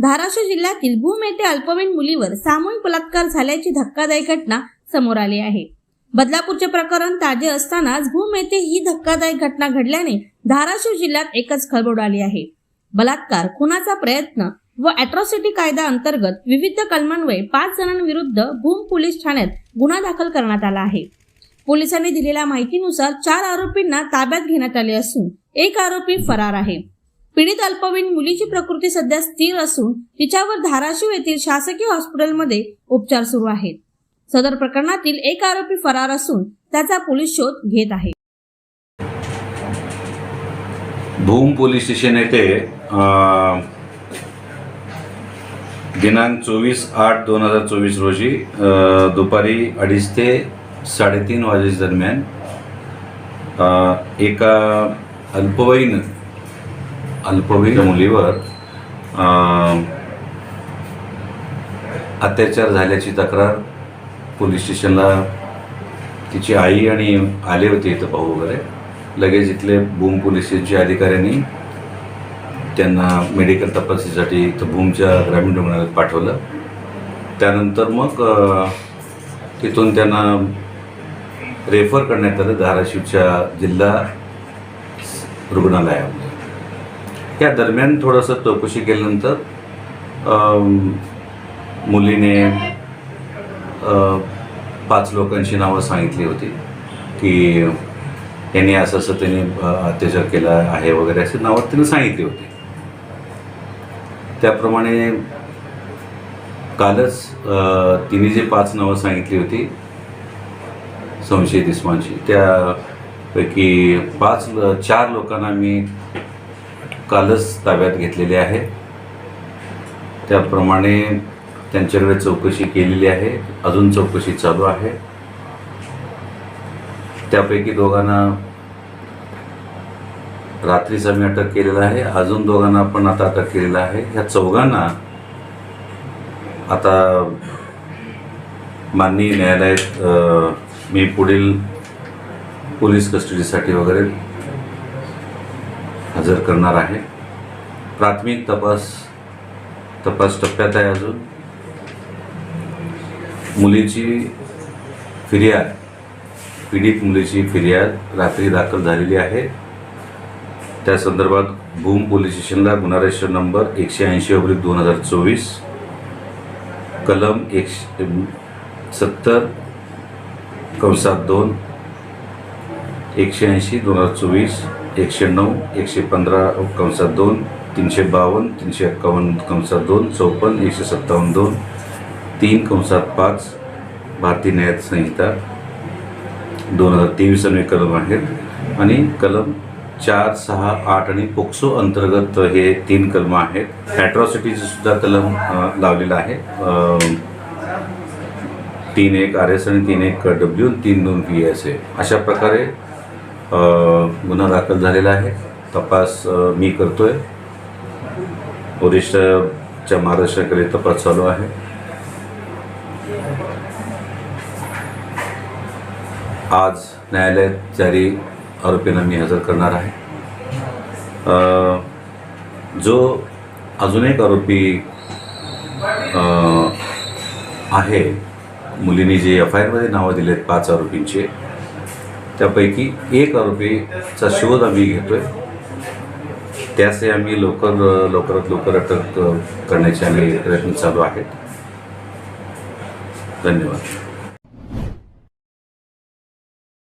धाराशिव जिल्ह्यातील भूम येथे अल्पवयीन मुलीवर सामूहिक बलात्कार झाल्याची धक्कादायक घटना समोर आली आहे. बदलापूरचे प्रकरण ताजे असतानाच भूम येथे ही धक्कादायक घटना घडल्याने धाराशिव जिल्ह्यात एकच खळबळ उडाली आहे. बलात्कार खुनाचा प्रयत्न व अॅट्रॉसिटी कायदा अंतर्गत विविध कलमान्वये पाच जणांविरुद्ध भूम पोलीस ठाण्यात गुन्हा दाखल करण्यात आला आहे. पोलिसांनी दिलेल्या माहितीनुसार चार आरोपींना ताब्यात घेण्यात आले असून एक आरोपी फरार आहे. पीडित अल्पवयीन मुलीची प्रकृती सध्या स्थिर असून तिच्यावर धाराशिव येथील शासकीय हॉस्पिटलमध्ये उपचार सुरू आहेत. सदर प्रकरणातील एक आरोपी फरार असून त्याचा पोलीस शोध घेत आहे. भूम पोलीस स्टेशन येथे दिनांक चोवीस आठ दोन हजार चोवीस रोजी दुपारी अडीच ते साडेतीन वाजेच्या दरम्यान एका अल्पवयीन अल्पवयीन मुलीवर अत्याचार झाल्याची तक्रार पोलीस स्टेशनला. तिची आई आणि आले होते इथं भाऊ वगैरे. लगेच इथले भूम पोलीस स्टेशनच्या अधिकाऱ्यांनी त्यांना मेडिकल तपासणीसाठी इथं भूमच्या ग्रामीण रुग्णालयात पाठवलं. त्यानंतर मग तिथून त्यांना रेफर करण्यात आलं धाराशिवच्या जिल्हा रुग्णालयामध्ये. या दरम्यान थोडंसं चौकशी केल्यानंतर मुलीने पाच लोकांची नावं सांगितली होती की त्यांनी असं असं त्यांनी अत्याचार केला आहे वगैरे अशी नावं तिने सांगितली होती. त्याप्रमाणे कालच तिने जे पाच नावं सांगितली होती संशयित इस्मांची त्यापैकी पाच चार लोकांना मी कालच ताब्यात घेतलेले आहे. त्याप्रमाणे त्यांच्याकडे चौकशी केलेली आहे. अजून चौकशी चालू आहे. त्यापैकी दोघांना रात्रीच आम्ही अटक केलेला आहे. अजून दोघांना आपण आता अटक केलेला आहे. ह्या चौघांना आता माननीय न्यायालयात मी पुढील पोलीस कस्टडीसाठी वगैरे हजर करणार आहे. प्राथमिक तपास तपास टप्प्यात आहे अजून. मुलीची फिर्याद पीडित मुलीची फिर्याद रात्री दाखल झालेली आहे. त्या संदर्भात भूम पोलीस स्टेशनला गुन्हा रजिस्टर नंबर एकशे ऐंशी अब्रिक दोन हजार चोवीस कलम एकशे सत्तर कंसात दोन एकशे ऐंशी दोन हजार चोवीस एकशे नऊ एकशे पंधरा कंसात दोन तीनशे बावन्न तीनशे एक्कावन्न कंसात दोन चौपन्न एकशे सत्तावन्न दोन तीन कंसात पाच भारतीय न्याय संहिता दोन हजार तेवीस आणि कलम आहेत. आणि कलम चार सहा आठ आणि पोक्सो अंतर्गत हे तीन कलम आहेत. ॲट्रॉसिटीचं सुद्धा कलम लावलेलं आहे. तीन एक आर एस आणि तीन एक डब्ल्यू तीन दोन व्ही एस ए. अशा प्रकारे गुन्हा दाखल झालेला आहे. तपास मी करतो आहे ओरिशाच्या महाराष्ट्राकडे तपास चालू आहे. आज न्यायालयात जारी आरोपींना मी हजर करणार आहे. जो अजून एक आरोपी आहे मुलीने जे एफ आय आरमध्ये नावं आहेत पाच आरोपींचे त्यापैकी एक आरोपीचा शोध आम्ही घेतोय. त्यासही आम्ही लवकर लवकरात लवकर अटक करण्याचे आम्ही प्रयत्न चालू आहेत. धन्यवाद.